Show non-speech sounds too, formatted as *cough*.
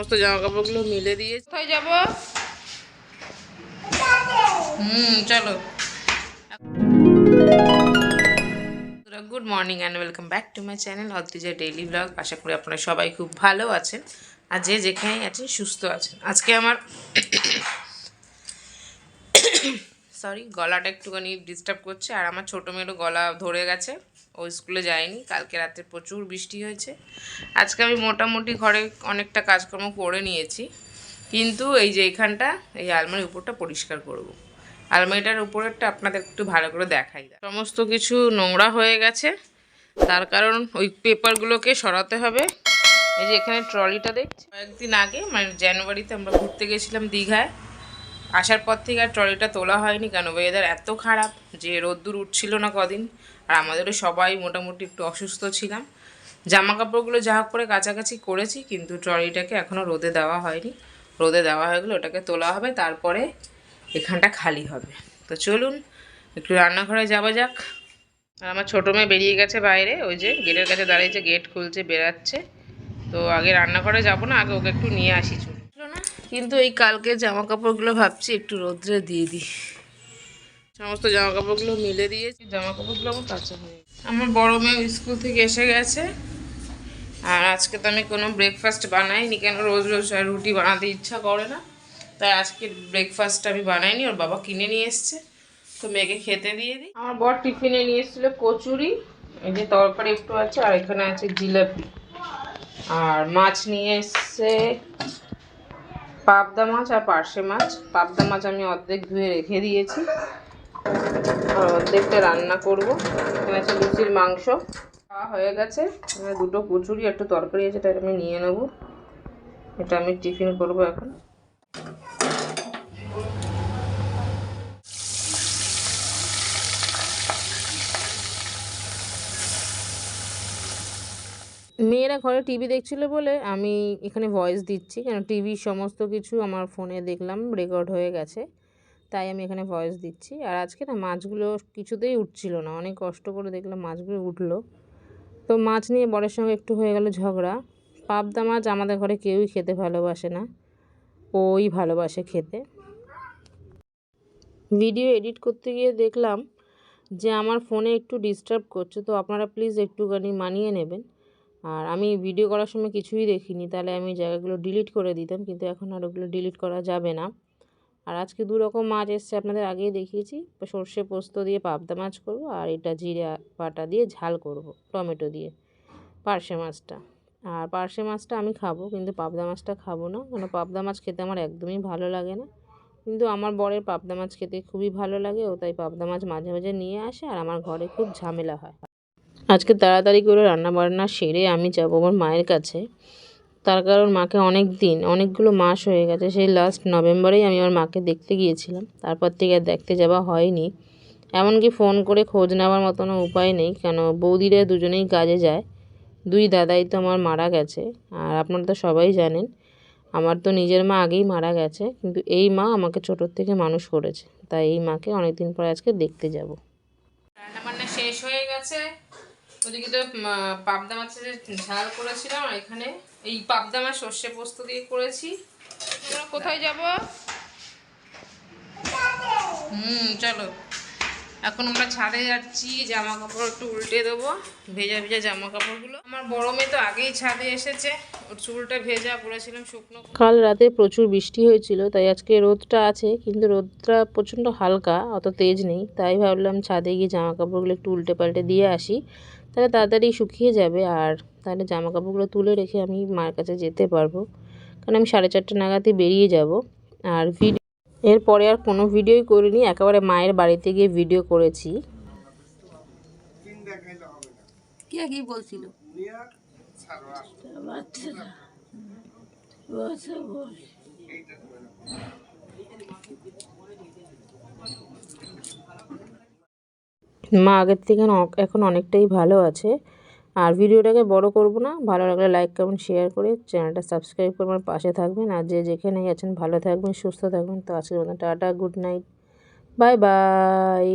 সমস্ত জামা কাপড়গুলো মিলে দিয়ে কোথায় যাব? হুম, চলো। Good morning and welcome back to my channel Adrija daily blog. আশা করি আপনারা সবাই খুব ভালো আছেন আর যে যেখানেই আছেন, সুস্থ আছেন। আজকে আমার *coughs* সরি, গলাটা একটুখানি ডিস্টার্ব করছে আর আমার ছোটো মেয়েরও গলা ধরে গেছে। ও স্কুলে যায়নি, কালকে রাতে প্রচুর বৃষ্টি হয়েছে। আজকে আমি মোটামুটি ঘরে অনেকটা কাজকর্ম করে নিয়েছি, কিন্তু এই যে এইখানটা এই আলমারির উপরটা পরিষ্কার করব। আলমারিটার উপরেরটা আপনাদের একটু ভালো করে দেখাই। সমস্ত কিছু নোংরা হয়ে গেছে, তার কারণ ওই পেপারগুলোকে সরাতে হবে। এই যে এখানে ট্রলিটা দেখছি। কয়েকদিন আগে মানে জানুয়ারিতে আমরা ঘুরতে গেছিলাম দীঘায়, আসার পর থেকে আর ট্রলিটা তোলা হয়নি কেন ওয়েদার এত খারাপ, যে রোদ্দুর উঠছিল না কদিন। আর আমাদেরও সবাই মোটামুটি একটু অসুস্থ ছিলাম। জামা কাপড়গুলো যা হোক করে কাছাকাছি করেছি, কিন্তু ট্রলিটাকে এখনও রোদে দেওয়া হয়নি। রোদে দেওয়া হয়ে গেলে ওটাকে তোলা হবে, তারপরে এখানটা খালি হবে। তো চলুন, একটু রান্নাঘরে যাওয়া যাক। আর আমার ছোটো মেয়ে বেরিয়ে গেছে বাইরে, ওই যে গেটের কাছে দাঁড়িয়েছে গেট খুলছে, বেরাচ্ছে। তো আগে রান্নাঘরে যাব না, আগে ওকে একটু নিয়ে আসি, চলুন। না কিন্তু এই কালকে জামা কাপড়গুলো ভাবছি একটু রোদ্রে দিয়ে দিই। সমস্ত জামা কাপড়গুলো মিলে দিয়েছি জামা কাপড়গুলো আমার কাঁচা হয়ে। আমার বড় মেয়ে স্কুল থেকে এসে গেছে। আর আজকে তো আমি কোনো ব্রেকফাস্ট বানাইনি, কেন রোজ রোজ রুটি বানাতে ইচ্ছা করে না। তাই আজকে ব্রেকফাস্ট আমি বানাইনি, ওর বাবা কিনে নিয়ে এসছে। তো মেয়েকে খেতে দিয়ে দিই। আমার বর টিফিনে নিয়ে এসেছিল কচুরি, এই যে তরকারি একটু আছে, আর এখানে আছে জিলাপি। আর মাছ নিয়ে এসছে পাবদা মাছ আর পার্শে মাছ। পাবদা মাছ আমি অর্ধেক ধুয়ে রেখে দিয়েছি। আর অর্ধেকটা রান্না করব। এখানে আছে লুচির মাংস। খাওয়া হয়ে গেছে। দুটো কচুরি, একটু তরকারি আছে, এটা আমি নিয়ে নেব। এটা আমি টিফিন করব এখন। মেয়েরা ঘরে টিভি দেখছিল বলে আমি এখানে ভয়েস দিচ্ছি। কেন, টিভির সমস্ত কিছু আমার ফোনে দেখলাম রেকর্ড হয়ে গেছে। তাই আমি এখানে ভয়েস দিচ্ছি। আর আজকে না মাছগুলো কিছুতেই উঠছিল না। অনেক কষ্ট করে দেখলাম মাছগুলো উঠল। তো মাছ নিয়ে বরের সঙ্গে একটু হয়ে গেল ঝগড়া। পাবদা মাছ আমাদের ঘরে কেউই খেতে ভালোবাসে না। ওই ভালোবাসে খেতে। ভিডিও এডিট করতে গিয়ে দেখলাম যে আমার ফোনে একটু ডিস্টার্ব করছে। তো আপনারা প্লিজ একটুখানি মানিয়ে নেবেন। আর আমি ভিডিও করার সময় কিছুই দেখিনি। তাহলে আমি জায়গাগুলো ডিলিট করে দিতাম। কিন্তু এখন আর ওগুলো ডিলিট করা যাবে না। আর আজকে দু রকম মাছ এসছে আপনাদের আগেই দেখিয়েছি। সর্ষে পোস্ত দিয়ে পাবদা মাছ করব, আর এটা জিরে বাটা দিয়ে ঝাল করব, টমেটো দিয়ে পার্শে মাছটা। আর পার্শে মাছটা আমি খাব, কিন্তু পাবদা মাছটা খাব না, কেন পাবদা মাছ খেতে আমার একদমই ভালো লাগে না। কিন্তু আমার বরের পাবদা মাছ খেতে খুবই ভালো লাগে, ও তাই পাবদা মাছ মাঝে মাঝে নিয়ে আসে, আর আমার ঘরে খুব ঝামেলা হয়। আজকে তাড়াতাড়ি করে রান্না বান্না সেরে আমি যাব আমার মায়ের কাছে। তার কারণ মাকে অনেক দিন, অনেকগুলো মাস হয়ে গেছে। সেই লাস্ট নভেম্বরেই আমি আমার মাকে দেখতে গিয়েছিলাম। তারপর থেকে আর দেখতে যাওয়া হয়নি। এমনকি ফোন করে খোঁজ নেওয়ার মতনও উপায় নেই, কেন বৌদিরা দুজনেই কাজে যায়। দুই দাদাই তো আমার মারা গেছে, আর আপনারা তো সবাই জানেন, আমার তো নিজের মা আগেই মারা গেছে, কিন্তু এই মা আমাকে ছোটোর থেকে মানুষ করেছে। তাই এই মাকে অনেক দিন পরে আজকে দেখতে যাব। রান্না বান্না শেষ হয়ে গেছে। ওদিকে তো পাবদা মাছের ঝাল করেছিলাম, আর এখানে এই পাবদা মাছ সর্ষে পোস্ত দিয়ে করেছি। কোথায় যাব? হুম, চলো। এখন আমরা ছাদে যাচ্ছি জামা কাপড় একটু উল্টে দেবো, ভেজা ভেজা জামা কাপড়গুলো আমার বড় মেয়ে তো আগেই ছাদে এসেছে, ওর চুলটা ভেজা, পড়েছিলাম শুকনো কাল রাতে প্রচুর বৃষ্টি হয়েছিল, তাই আজকে রোদটা আছে, কিন্তু রোদটা প্রচণ্ড হালকা, অত তেজ নেই, তাই ভাবলাম ছাদে গিয়ে জামা কাপড়গুলো একটু উল্টে পাল্টে দিয়ে আসি। তাহলে তাড়াতাড়ি শুকিয়ে যাবে আর তাহলে জামা কাপড়গুলো তুলে রেখে আমি মার কাছে যেতে পারব। কারণ আমি সাড়ে চারটে নাগাদই বেরিয়ে যাব। আর ভিডিও এরপরে আর কোনো ভিডিওই করিনি, একেবারে মায়ের বাড়িতে গিয়ে ভিডিও করেছি। বলছিল বাচ্চা বল মা আগের থেকে এখন অনেকটাই ভালো আছে। আর ভিডিওটাকে বড় করব না, ভালো লাগলে লাইক কমেন্ট শেয়ার করে চ্যানেলটা সাবস্ক্রাইব করে আমার পাশে থাকবেন। আর যে যেখানেই আছেন ভালো থাকবেন, সুস্থ থাকবেন। তো আজকের মতো tata good night bye bye